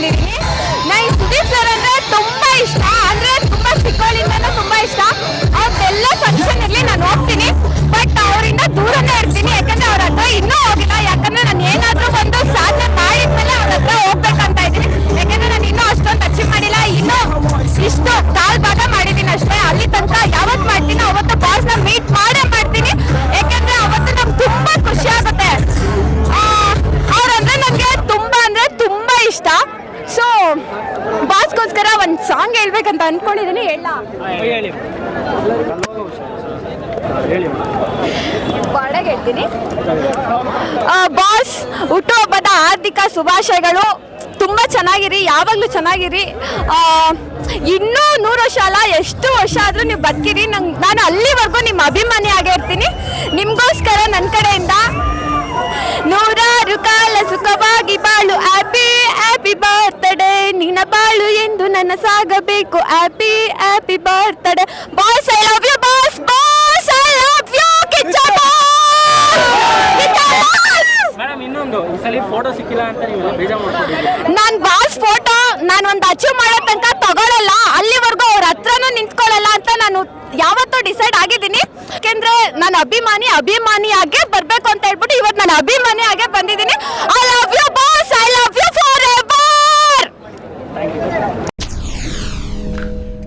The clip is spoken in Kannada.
ಬಂದಿದ್ದೀನಿ ಬಾಸ್ಗೋಸ್ಕರ ಒಂದು ಸಾಂಗ್ ಹೇಳ್ಬೇಕಂತ ಅನ್ಕೊಂಡಿದ್ದೀನಿ ಹೇಳ. ಹೇಳ್ತೀನಿ ಬಾಸ್, ಹುಟ್ಟುಹಬ್ಬದ ಆರ್ಥಿಕ ಶುಭಾಶಯಗಳು. ತುಂಬ ಚೆನ್ನಾಗಿರಿ, ಯಾವಾಗಲೂ ಚೆನ್ನಾಗಿರಿ. ಇನ್ನೂ ನೂರು ವರ್ಷ ಅಲ್ಲ, ಎಷ್ಟು ವರ್ಷ ಆದರೂ ನೀವು ಬದುಕಿರಿ. ನಂಗೆ ನಾನು ಅಲ್ಲಿವರೆಗೂ ನಿಮ್ಮ ಅಭಿಮಾನಿ ನನ್ನ ಸಾಗಬೇಕು happy happy birthday boss I love you boss boss I love you Kichcha madam ಇನ್ನೊಂದು ಈ ಸಲ ಫೋಟೋ ಸಿಕ್ಕಿಲ್ಲ ಅಂತ ನೀವು ಬೇಜಾರು ಮಾಡ್ಕೊಂಡಿದ್ದೀರಿ? ನಾನು ಬಾಸ್ ಫೋಟೋ ನಾನು ಒಂದು ಅಚೀವ್ ಮಾಡೋ ತನಕ ತಗೊಳ್ಳಲ್ಲ ಅಲ್ಲಿವರೆಗೂ ಅವ್ರ ಹತ್ರನೂ ನಿಂತ್ಕೊಳ್ಳಲ್ಲ ಅಂತ ನಾನು ಯಾವತ್ತೂ ಡಿಸೈಡ್ ಆಗಿದ್ದೀನಿ. ಯಾಕೆಂದ್ರೆ ನಾನು ಅಭಿಮಾನಿ ಅಭಿಮಾನಿಯಾಗೆ ಬರ್ಬೇಕು ಅಂತ ಹೇಳ್ಬಿಟ್ಟು ಇವತ್ತು ನಾನು ಅಭಿಮಾನಿಯಾಗೆ ಬಂದಿದ್ದೀನಿ I love you boss I love you forever